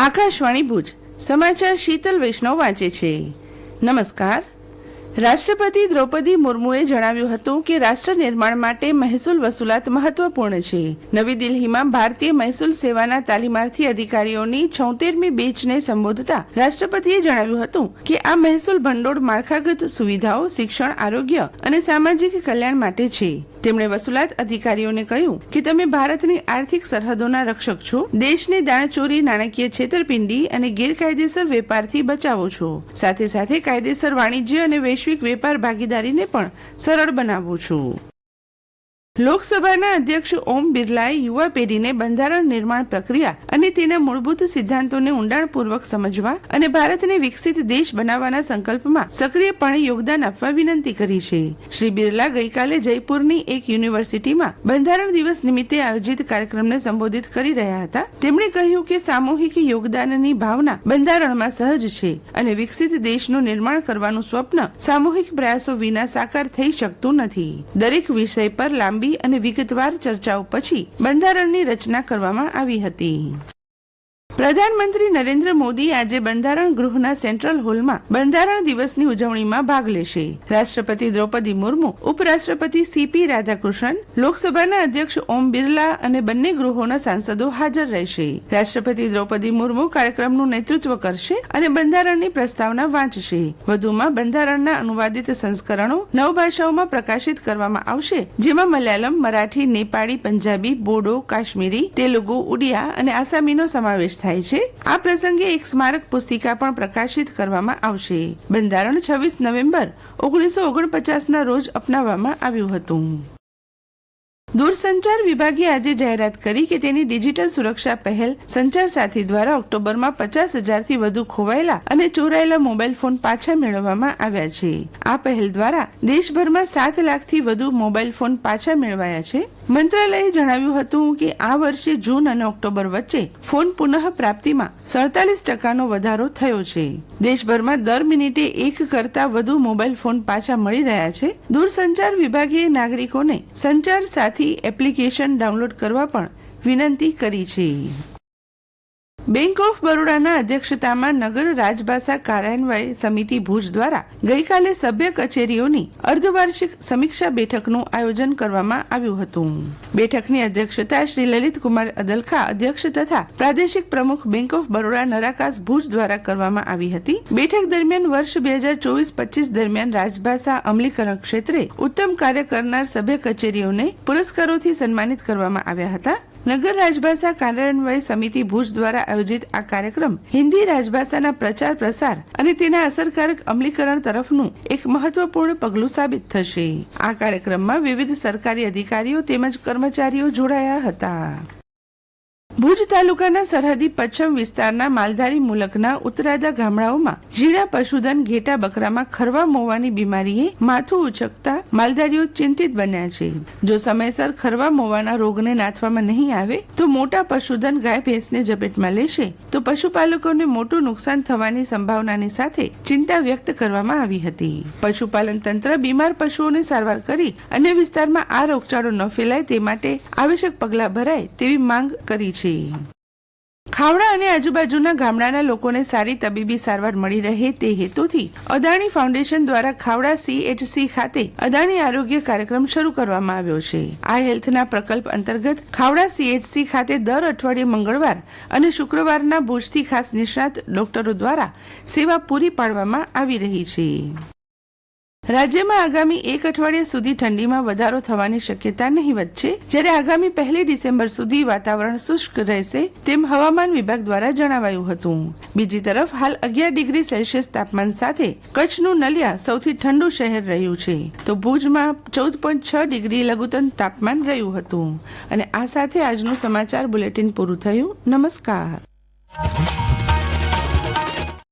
આકાશવાણી ભુજ. સમાચાર શીતલ વૈષ્ણવ વાંચે છે. નમસ્કાર. રાષ્ટ્રપતિ દ્રૌપદી મુર્મુએ જણાવ્યું હતું કે રાષ્ટ્ર નિર્માણ માટે મહેસૂલ વસૂલાત મહત્વપૂર્ણ છે. નવી દિલ્હીમાં ભારતીય મહેસૂલ સેવાના તાલીમાર્થી અધિકારીઓની છોતેરમી બેચને સંબોધતા રાષ્ટ્રપતિએ જણાવ્યું હતું કે આ મહેસૂલ ભંડોળ માળખાગત સુવિધાઓ, શિક્ષણ, આરોગ્ય અને સામાજિક કલ્યાણ માટે છે. તેમણે વસૂલાત અધિકારીઓને કહ્યું કે તમે ભારતની આર્થિક સરહદોના રક્ષક છો, દેશને દાણચોરી, નાણાકીય છેતરપિંડી અને ગેરકાયદેસર વેપારથી બચાવો છો. સાથે સાથે કાયદેસર વાણિજ્ય અને વૈશ્વિક વેપાર ભાગીદારીને પણ સરળ બનાવો છો. લોકસભાના અધ્યક્ષ ઓમ બિરલાએ યુવા પેઢીને બંધારણ નિર્માણ પ્રક્રિયા અને તેના મૂળભૂત સિદ્ધાંતોને ઊંડાણપૂર્વક સમજવા અને ભારતને વિકસિત દેશ બનાવવાના સંકલ્પમાં સક્રિયપણે યોગદાન આપવા વિનંતી કરી છે. શ્રી બિરલા ગઈકાલે જયપુરની એક યુનિવર્સિટીમાં બંધારણ દિવસ નિમિત્તે આયોજિત કાર્યક્રમને સંબોધિત કરી રહ્યા હતા. તેમણે કહ્યું કે સામૂહિક યોગદાનની ભાવના બંધારણમાં સહજ છે અને વિકસિત દેશનું નિર્માણ કરવાનું સ્વપ્ન સામૂહિક પ્રયાસો વિના સાકાર થઈ શકતું નથી. દરેક વિષય પર લાંબી અને વિગતવાર ચર્ચાઓ પછી બંધારણની રચના કરવામાં આવી હતી. પ્રધાનમંત્રી નરેન્દ્ર મોદી આજે બંધારણ ગૃહના સેન્ટ્રલ હોલમાં બંધારણ દિવસની ઉજવણીમાં ભાગ લેશે. રાષ્ટ્રપતિ દ્રૌપદી મુર્મુ, ઉપરાષ્ટ્રપતિ સીપી રાધાકૃષ્ણન, લોકસભાના અધ્યક્ષ ઓમ બિરલા અને બંને ગૃહોના સાંસદો હાજર રહેશે. રાષ્ટ્રપતિ દ્રૌપદી મુર્મુ કાર્યક્રમનું નેતૃત્વ કરશે અને બંધારણની પ્રસ્તાવના વાંચશે. વધુમાં બંધારણના અનુવાદિત સંસ્કરણો નવ ભાષાઓમાં પ્રકાશિત કરવામાં આવશે, જેમાં મલયાલમ, મરાઠી, નેપાળી, પંજાબી, બોડો, કાશ્મીરી, તેલુગુ, ઉડિયા અને આસામીનો સમાવેશ થાય છે. આ પ્રસંગે એક સ્મારક પુસ્તિકા પણ પ્રકાશિત કરવામાં આવશે. બંધારણ છવ્વીસ નવેમ્બર ઓગણીસો ઓગણપચાસના રોજ અપનાવવામાં આવ્યું હતું. દૂરસંચાર વિભાગે આજે જાહેરાત કરી કે તેની ડિજિટલ સુરક્ષા પહેલ સંચાર સાથી દ્વારા ઓક્ટોબરમાં પચાસ હજારથી વધુ ખોવાયેલા અને ચોરાયેલા મોબાઈલ ફોન પાછા મેળવવામાં આવ્યા છે. આ પહેલ દ્વારા દેશભરમાં સાત લાખથી વધુ મોબાઈલ ફોન પાછા મેળવાયા છે. મંત્રાલયે જણાવ્યું હતું કે આ વર્ષે જૂન અને ઓક્ટોબર વચ્ચે ફોન પુનઃ પ્રાપ્તિમાં સડતાલીસ ટકાનો વધારો થયો છે. દેશભરમાં દર મિનિટે એક કરતા વધુ મોબાઈલ ફોન પાછા મળી રહ્યા છે. દૂરસંચાર વિભાગે નાગરિકોને સંચાર સાથી એપ્લિકેશન ડાઉનલોડ કરવા પણ વિનંતી કરી છે. બેંક ઓફ બરોડાના અધ્યક્ષતામાં નગર રાજભાષા કાર્યાન્વય સમિતિ ભુજ દ્વારા ગઈકાલે સભ્ય કચેરીઓની અર્ધવાર્ષિક સમીક્ષા બેઠકનું આયોજન કરવામાં આવ્યું હતું. બેઠકની અધ્યક્ષતા શ્રી લલિત કુમાર અદલખા અધ્યક્ષ તથા પ્રાદેશિક પ્રમુખ બેંક ઓફ બરોડા નરાકાસ ભુજ દ્વારા કરવામાં આવી હતી. બેઠક દરમિયાન વર્ષ બે હજાર ચોવીસ પચીસ દરમિયાન રાજભાષા અમલીકરણ ક્ષેત્રે ઉત્તમ કાર્ય કરનાર સભ્ય કચેરીઓને પુરસ્કારોથી સન્માનિત કરવામાં આવ્યા હતા. નગર રાજભાષા કાર્યાન્વય સમિતિ ભુજ દ્વારા આયોજિત આ કાર્યક્રમ હિન્દી રાજભાષાના પ્રચાર પ્રસાર અને તેના અસરકારક અમલીકરણ તરફનું એક મહત્વપૂર્ણ પગલું સાબિત થશે. આ કાર્યક્રમમાં વિવિધ સરકારી અધિકારીઓ તેમજ કર્મચારીઓ જોડાયા હતા. ભુજ તાલુકાના સરહદી પશ્ચિમ વિસ્તારના માલધારી મુલકના ઉતરાદા ગામડાઓમાં જીડા પશુધન ઘેટા બકરામાં ખરવા મોવાની બીમારીએ માથું ઉચકતા માલધારીઓ ચિંતિત બન્યા છે. જો સમયસર ખરવા મોવાના રોગને નાથવામાં નહીં આવે, તો મોટા પશુધન ગાય ભેંસને ઝપેટમાં લેશે. તો પશુપાલકોને મોટું નુકસાન થવાની સંભાવનાની સાથે ચિંતા વ્યક્ત કરવામાં આવી હતી. પશુપાલન તંત્ર બીમાર પશુઓની સારવાર કરી અન્ય વિસ્તારમાં આ રોગચાળો ન ફેલાય તે માટે આવશ્યક પગલાં ભરાય તેવી માંગ કરી છે ખાવડા અને આજુબાજુના ગામડાના લોકોને સારી તબીબી સારવાર મળી રહે તે હેતુથી અદાણી ફાઉન્ડેશન દ્વારા ખાવડા સીએચસી ખાતે અદાણી આરોગ્ય કાર્યક્રમ શરૂ કરવામાં આવ્યો છે. આ હેલ્થના પ્રકલ્પ અંતર્ગત ખાવડા સીએચસી ખાતે દર અઠવાડિયે મંગળવાર અને શુક્રવારના ભુજથી ખાસ નિષ્ણાત ડોક્ટરો દ્વારા સેવા પૂરી પાડવામાં આવી રહી છે. રાજ્યમાં આગામી એક અઠવાડિયા સુધી ઠંડીમાં વધારો થવાની શક્યતા નહીવત છે જ્યારે આગામી પહેલી ડિસેમ્બર સુધી વાતાવરણ શુષ્ક રહેશે, તેમ હવામાન વિભાગ દ્વારા જણાવાયું હતું. બીજી તરફ, હાલ અગિયાર ડિગ્રી સેલ્સિયસ તાપમાન સાથે કચ્છનું નલિયા સૌથી ઠંડુ શહેર રહ્યું છે. તો ભુજમાં ચૌદ પોઈન્ટ છ ડિગ્રી લઘુત્તમ તાપમાન રહ્યું હતું. અને આ સાથે આજનું સમાચાર બુલેટિન પૂરું થયું. નમસ્કાર.